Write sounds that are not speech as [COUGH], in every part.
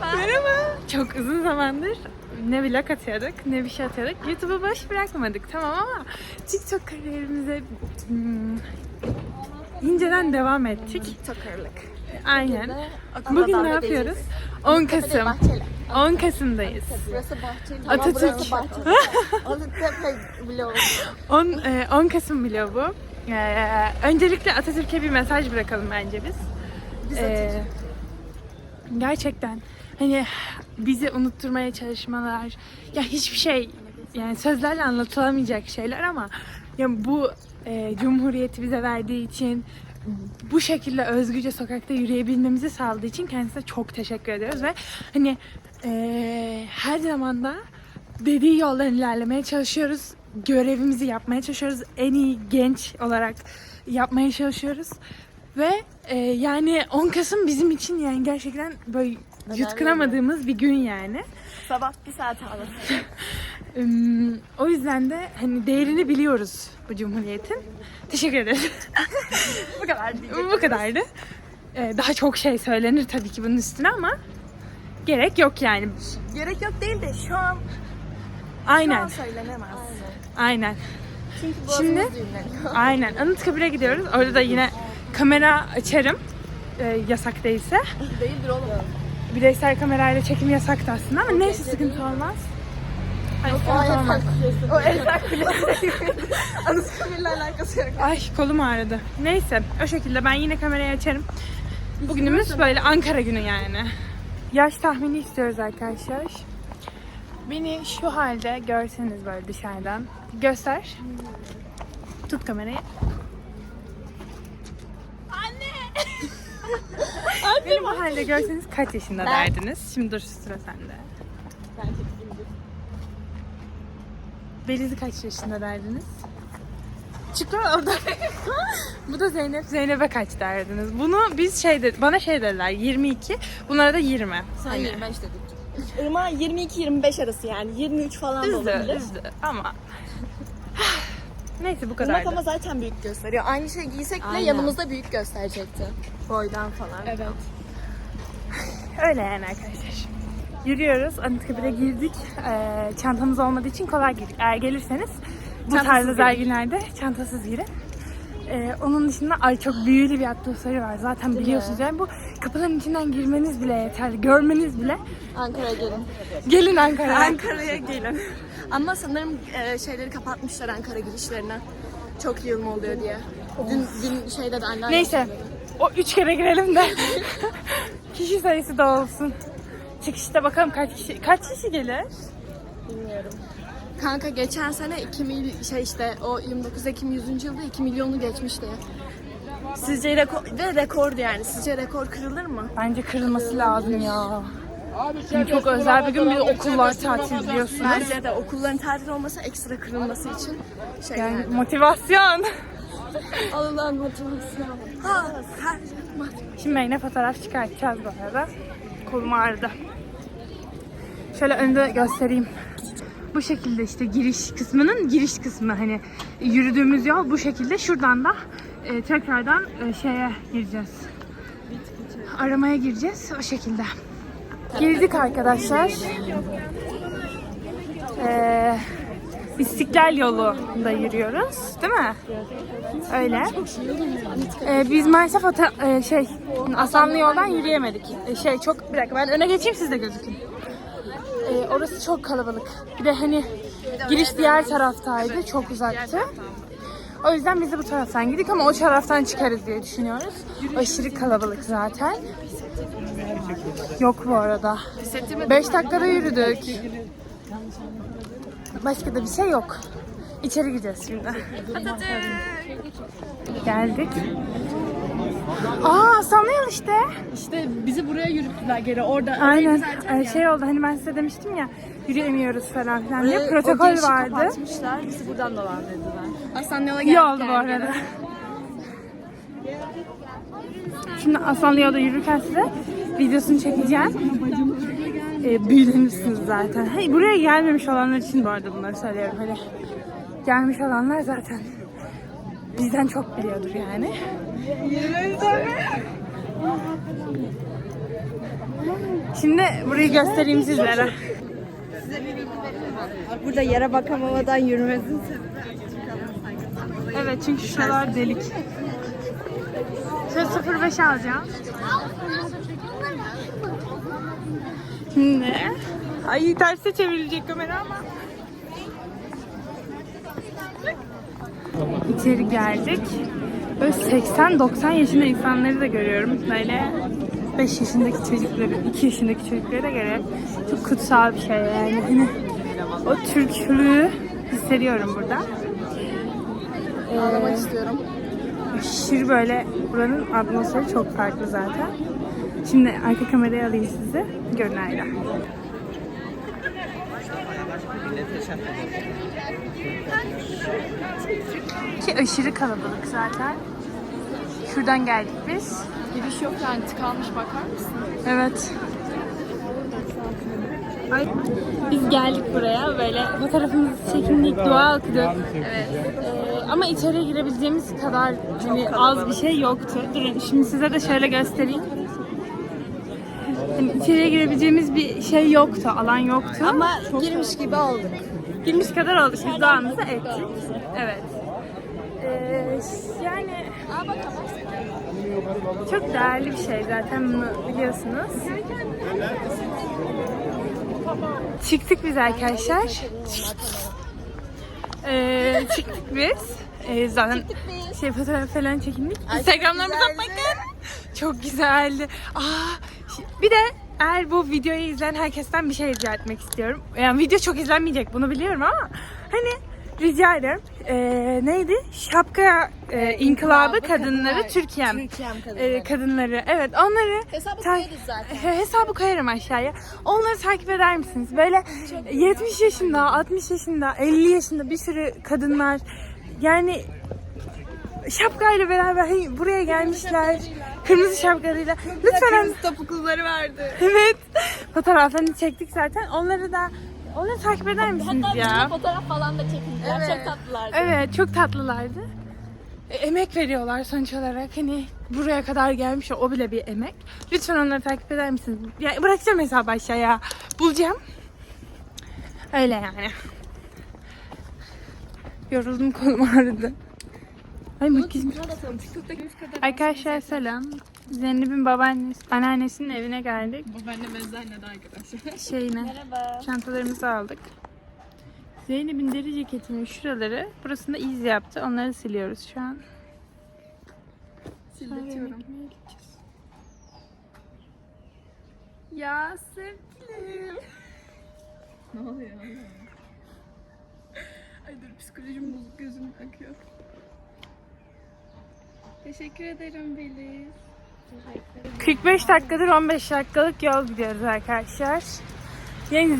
Merhaba. Çok uzun zamandır ne vlog atıyorduk ne bir şey atıyorduk. YouTube'u boş bırakmadık tamam ama TikTok kariyerimize hmm, inceden devam ettik. Tokarlık. Aynen. Bugün ne yapıyoruz? 10 Kasım. 10 Kasım'dayız. Burası Bahçeli. Atatürk. Burası Bahçeli. Atatürk vlogu. 10, e, 10 Kasım vlogu bu. Ee, öncelikle Atatürk'e bir mesaj bırakalım bence biz. Ee, gerçekten hani bizi unutturmaya çalışmalar ya hiçbir şey yani sözlerle anlatılamayacak şeyler ama ya bu e, cumhuriyeti bize verdiği için bu şekilde özgürce sokakta yürüyebilmemizi sağladığı için kendisine çok teşekkür ediyoruz ve hani e, her zaman da dediği yoldan ilerlemeye çalışıyoruz. Görevimizi yapmaya çalışıyoruz. En iyi genç olarak yapmaya çalışıyoruz. Ve e, yani 10 Kasım bizim için yani gerçekten böyle yutkunamadığımız bir gün yani. Sabah bir saat ağladım. [LAUGHS] Üm, o yüzden de hani değerini biliyoruz bu cumhuriyetin. Teşekkür ederiz. [LAUGHS] Bu kadar bu kadardı. E, daha çok şey söylenir tabii ki bunun üstüne ama gerek yok yani. Gerek yok değil de şu an, şu Aynen. an söylenemez. Aynen. Çünkü Şimdi-. Aynen. Anıtkabir'e gidiyoruz. Orada da yine kamera açarım. E, yasak değilse. Değildir oğlum. Bireysel kamerayla çekim yasaktı aslında ama neyse sıkıntı olmaz. Ay, sıkıntı olmaz. O Esak Kulesi. Anıtkabir'le alakası yok. Ay kolum ağrıdı. Neyse o şekilde ben yine kamerayı açarım. Bugünümüz böyle Ankara günü yani. Yaş tahmini istiyoruz arkadaşlar. Beni şu halde görseniz böyle dışarıdan. Göster. Tut kamerayı. Beni bu halde görseniz kaç yaşında derdiniz? Şimdi dur sıra sende. Beliz'i kaç yaşında derdiniz? Çık lan oradan. [LAUGHS] Bu da Zeynep. Zeynep'e kaç derdiniz? Bunu biz şey dedi, bana şey dediler 22. Bunlara da 20. Sen Hani 25 dedik. Irma 22-25 arası yani. 23 falan da Üzdü, olabilir. üzdü ama Neyse bu Irmak kadardı. ama zaten büyük gösteriyor. Aynı şey giysek bile Aynen. yanımızda büyük gösterecekti. Boydan falan. Evet. Öyle yani arkadaşlar. Yürüyoruz. Anıtkabir'e girdik. Ee, çantamız olmadığı için kolay girdik. Eğer gelirseniz bu tarz özel günlerde çantasız girin. Ee, onun dışında ay çok büyülü bir atmosferi var. Zaten biliyorsunuz yani bu kapıların içinden girmeniz bile yeterli. Görmeniz bile. Ankara'ya gelin. Gelin Ankara'ya. Ankara'ya gelin. Ama sanırım e, şeyleri kapatmışlar Ankara girişlerine. Çok yığılma oluyor diye. Dün, dün şeyde de anneannem Neyse. O üç kere girelim de [LAUGHS] kişi sayısı da olsun. Çıkışta bakalım kaç kişi kaç kişi gelir? Bilmiyorum. Kanka geçen sene 2 mil şey işte o 29 Ekim 100. yılda 2 milyonu geçmişti. Sizce rekor ve rekordu yani. Sizce rekor kırılır mı? Bence kırılması lazım ya. Şimdi çok özel bir gün bir de okullar tatil biliyorsunuz. Bence de okulların tatil olması ekstra kırılması için şey yani. Yani motivasyon. [LAUGHS] Alınan motivasyon. Ha, her Şimdi ben yine fotoğraf çıkartacağız bu arada. Kolum ağrıdı. Şöyle önde göstereyim. Bu şekilde işte giriş kısmının giriş kısmı hani yürüdüğümüz yol bu şekilde. Şuradan da e, tekrardan e, şeye gireceğiz. Aramaya gireceğiz o şekilde. Girdik arkadaşlar. Ee, İstiklal yolunda yürüyoruz, değil mi? Öyle. Ee, biz maalesef o ta- e, şey Aslanlı yoldan yürüyemedik. E, şey çok bir dakika ben öne geçeyim siz de gözükün. Ee, orası çok kalabalık. Bir de hani giriş diğer taraftaydı, çok uzaktı. O yüzden biz de bu taraftan girdik ama o taraftan çıkarız diye düşünüyoruz. Aşırı kalabalık zaten. Yok bu arada. 5 dakikada yürüdük. Başka da bir şey yok. İçeri gireceğiz şimdi. Geldik. Aa yol işte. İşte bizi buraya yürüttüler geri orada. Aynen. Ee, şey oldu hani ben size demiştim ya yürüyemiyoruz falan filan diye protokol vardı. kapatmışlar. Bizi buradan dolandırdılar. Aslan yola İyi oldu bu arada. Şimdi Aslanlı yolda yürürken size videosunu çekeceğim. Ee, büyülenirsiniz zaten. Hey, buraya gelmemiş olanlar için bu arada bunları söylüyorum. Hani gelmiş olanlar zaten bizden çok biliyordur yani. Şimdi burayı göstereyim sizlere. Burada yere bakamamadan yürümesin. Evet çünkü şuralar delik. Şöyle 05 alacağım. Ne? Ay terse çevrilecek kamera ama. İçeri geldik. Böyle 80-90 yaşında insanları da görüyorum. Böyle 5 yaşındaki çocukları, 2 yaşındaki çocukları da görüyorum. Çok kutsal bir şey yani. O Türklüğü hissediyorum burada. Ağlamak istiyorum. Aşırı böyle buranın atmosferi çok farklı zaten. Şimdi arka kamerayı alayım size. Görün ayrı. Ki aşırı kalabalık zaten. Şuradan geldik biz. Giriş yok yani tıkanmış bakar mısın? Evet. Ay, biz geldik buraya böyle fotoğrafımızı çekindik, dua okuduk. Evet. Ee, ama içeriye girebileceğimiz kadar hani az bir şey yoktu. Durun şimdi size de şöyle göstereyim. Hani içeriye girebileceğimiz bir şey yoktu, alan yoktu. Ama girmiş gibi olduk. Girmiş kadar olduk. Biz duamızı ettik. Evet. Ee, yani çok değerli bir şey zaten bunu biliyorsunuz. Çıktık biz arkadaşlar. Ee, çıktık biz. Ee, zaten şey fotoğraf falan çekindik. Instagramlarımıza bakın. Çok güzeldi. Aa, bir de eğer bu videoyu izleyen herkesten bir şey rica etmek istiyorum. Yani video çok izlenmeyecek bunu biliyorum ama hani rica ederim. Ee, neydi? Şapka e, inkılabı kadınları Türkiye'm. Türkiye'm kadınları. Ee, kadınları. Evet onları Hesabı koyarız zaten. He- hesabı koyarım aşağıya. Onları takip eder misiniz? Böyle 70 yaşında, 60 yaşında, 50 yaşında bir sürü kadınlar yani şapkayla beraber hani buraya gelmişler. Kırmızı şapkalarıyla. Lütfen topukluları vardı. evet. Fotoğraflarını çektik zaten. Onları da onları takip eder misiniz ya? fotoğraf falan da çekindiler. Evet. Çok tatlılardı. Evet çok tatlılardı. E, emek veriyorlar sonuç olarak. Hani buraya kadar gelmiş o bile bir emek. Lütfen onları takip eder misiniz? Ya, bırakacağım hesabı aşağıya. Bulacağım. Öyle yani. Yoruldum kolum ağrıdı. Ay makyajım. Arkadaşlar selam. Zeynep'in babaannesi, anneannesinin evine geldik. Babaanne mezanede arkadaşlar. [LAUGHS] Şeyine. Merhaba. Çantalarımızı aldık. Zeynep'in deri ceketinin şuraları burasında iz yaptı. Onları siliyoruz şu an. Silletiyorum. Ya sevgilim. Ne oluyor? Ay dur psikolojim bozuk gözüm akıyor. Teşekkür ederim Beliz. 45 dakikadır 15 dakikalık yol gidiyoruz arkadaşlar. Yani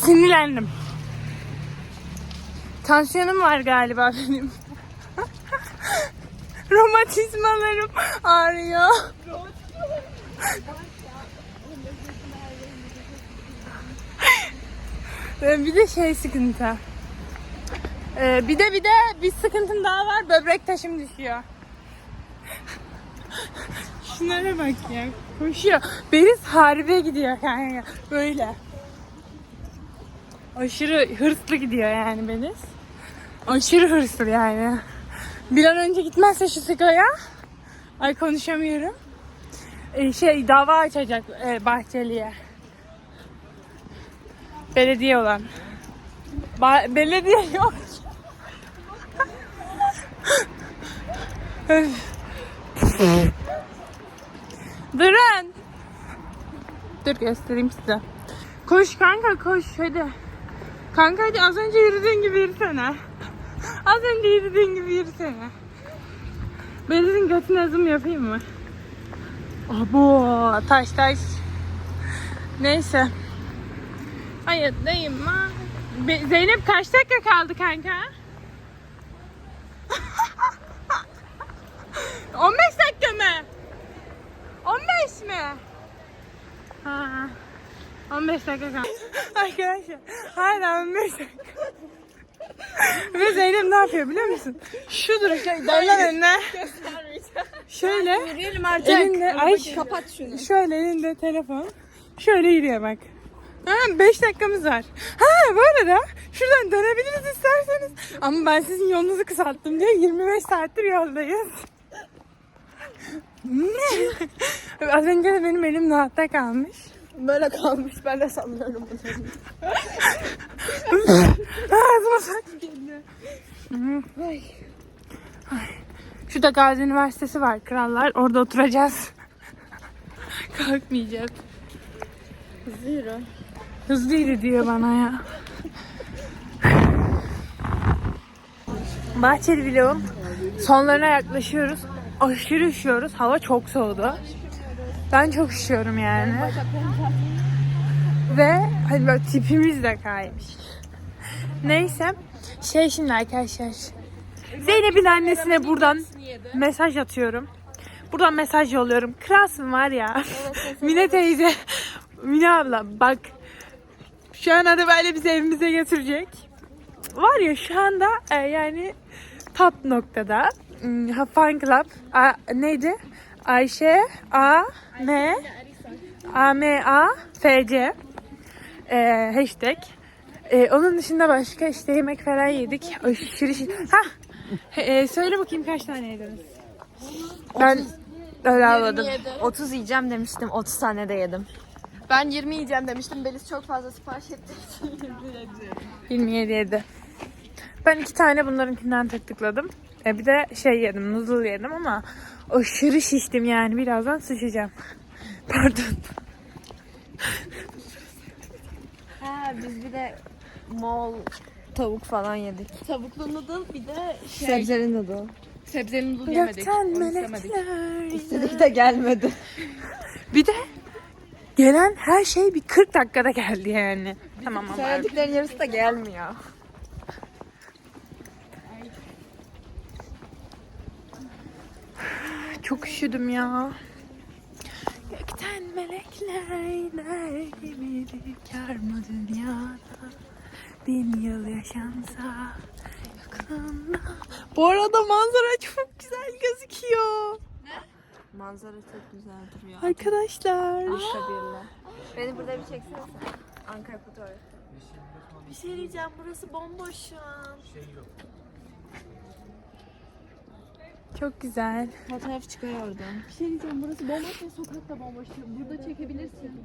sinirlendim. Tansiyonum var galiba benim. [LAUGHS] Romatizmalarım ağrıyor. Bir de şey sıkıntı. Ee, bir de bir de bir sıkıntım daha var. Böbrek taşım düşüyor. Şunlara bak ya. Koşuyor. Beriz harbe gidiyor yani. Böyle. Aşırı hırslı gidiyor yani Beniz. Aşırı hırslı yani. Bir an önce gitmezse şu sigaya. Ay konuşamıyorum. Ee, şey dava açacak e, Bahçeli'ye. Belediye olan. Ba- belediye [LAUGHS] yok. Durun. Dur göstereyim size. Koş kanka koş hadi. Kanka hadi az önce yürüdüğün gibi yürüsene. Az önce yürüdüğün gibi yürüsene. Belir'in götüne zoom yapayım mı? Abo taş taş. Neyse. Hayattayım ha. Zeynep kaç dakika kaldı kanka? 15 dakika mı? 15 mi? Ha. 15 dakika kaldı. [LAUGHS] Arkadaşlar hala 15 dakika. Ve Zeynep ne yapıyor biliyor musun? Şu duruşta dallan önüne. Şöyle Yürüyelim artık. elinde ay Kapat şunu. şöyle elinde telefon. Şöyle yürüyor bak. Ha 5 dakikamız var. Ha bu arada şuradan dönebiliriz isterseniz. Ama ben sizin yolunuzu kısalttım diye 25 saattir yoldayız. Ne? Az önce de benim elim rahatta kalmış. Böyle kalmış ben de sanıyorum bunu. Ağzıma saç geldi. Ay. Şurada Gazi Üniversitesi var krallar. Orada oturacağız. Kalkmayacağız. Hızlı yürü. Hızlı yürü diyor bana ya. Bahçeli vlogun sonlarına yaklaşıyoruz. Aşırı üşüyoruz. Hava çok soğudu. Ben çok üşüyorum yani. Ve hani böyle tipimiz de kaymış. Neyse. Şey şimdi arkadaşlar. Zeynep'in annesine buradan mesaj atıyorum. Buradan mesaj yolluyorum. Kralsın var ya. [LAUGHS] Mine teyze. Mine abla bak. Şu an araba böyle bizi evimize götürecek. Var ya şu anda e, yani top noktada. Ha, Fan Club. A, neydi? Ayşe A M A M A F C e, hashtag. E, onun dışında başka işte yemek falan yedik. Aşırı şey. Ha. E, söyle bakayım kaç tane yediniz? Ben öyle almadım. 30 yiyeceğim demiştim. 30 tane de yedim. Ben 20 yiyeceğim demiştim. Beliz çok fazla sipariş etti. [LAUGHS] 27 yedi. Ben iki tane bunlarınkinden tıkladım. E, bir de şey yedim, noodle yedim ama aşırı şiştim yani. Birazdan sıçacağım. [LAUGHS] Pardon. Ha biz bir de mol tavuk falan yedik. Tavuklu noodle bir de şey. Sebzeli noodle. Sebzeli noodle yemedik. Gökten melekler. İstedik de gelmedi. [LAUGHS] Bir de gelen her şey bir 40 dakikada geldi yani. Tamam ama. Söylediklerin yarısı da gelmiyor. Çok üşüdüm ya. Gökten melekler iner gibi kar mı dünyada bin yıl yaşansa yakınında. Bu arada manzara çok güzel gözüküyor. Manzara çok güzel duruyor. Arkadaşlar. Ankara'yla. Beni burada bir çeksene sen. Ankara fotoğrafı. Bir şey diyeceğim. Burası bomboş şu an. Çok güzel. Fotoğraf çıkıyor oradan. Bir şey diyeceğim. Burası bomboş ve sokak da bomboş. Burada çekebilirsin.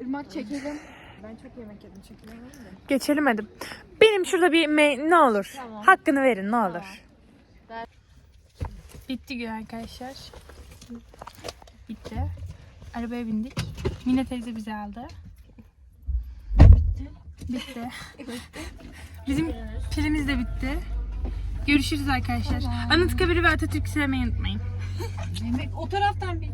Irmak çekelim. Ben çok yemek yedim çekilemem de. Geçelim hadi. Benim şurada bir me- ne olur. Hakkını verin ne olur. Bitti gün arkadaşlar. Bitti. Arabaya bindik. Mine teyze bizi aldı. Bitti. Bitti. Bizim pilimiz de bitti. Görüşürüz arkadaşlar. Anıtkabir'i ve Atatürk'ü sevmeyi unutmayın. O taraftan bir